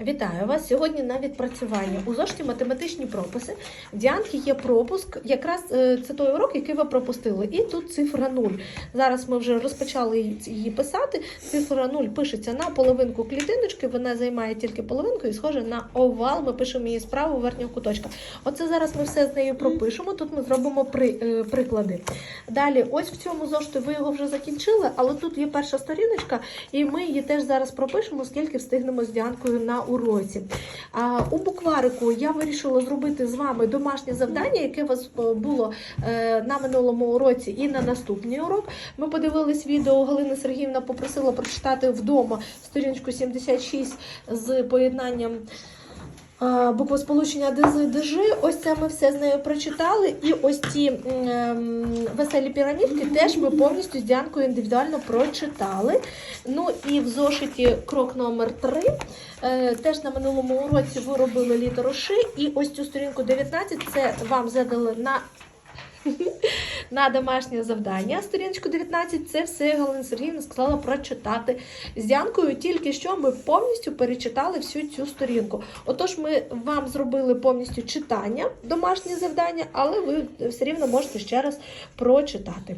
Вітаю вас сьогодні на відпрацювання. У зошиті математичні прописи. В Діанки є пропуск. Якраз е, це той урок, який ви пропустили. І тут цифра 0. Зараз ми вже розпочали її- писати. Цифра 0 пишеться на половинку клітиночки. Вона займає тільки половинку і схоже на овал. Ми пишемо її справа верхнього куточка. Оце зараз ми все з нею пропишемо. Тут ми зробимо при, е, приклади. Далі, ось в цьому зошиті ви його вже закінчили, але тут є перша сторіночка, і ми її теж зараз пропишемо, скільки встигнемо з Діанкою на уроці. У букварику я вирішила зробити з вами домашнє завдання, яке у вас е, було е, на минулому уроці і на наступний урок. Ми подивились відео. Галина Сергіївна попросила прочитати вдома сторіночку 76 з поєднанням. Буквосполучення ДЗ ДЖ, ось це ми все з нею прочитали. І ось ці ем, веселі пірамідки теж ми повністю з Діанкою індивідуально прочитали. Ну і в зошиті крок номер 3 Е, Теж на минулому уроці ви робили літеру Ш, і ось цю сторінку 19 це вам задали на, на домашнє завдання. Сторіночку 19 це все Галина Сергіївна сказала прочитати. З Янкою тільки що ми повністю перечитали всю цю сторінку. Отож, ми вам зробили повністю читання, домашнє завдання, але ви все рівно можете ще раз прочитати.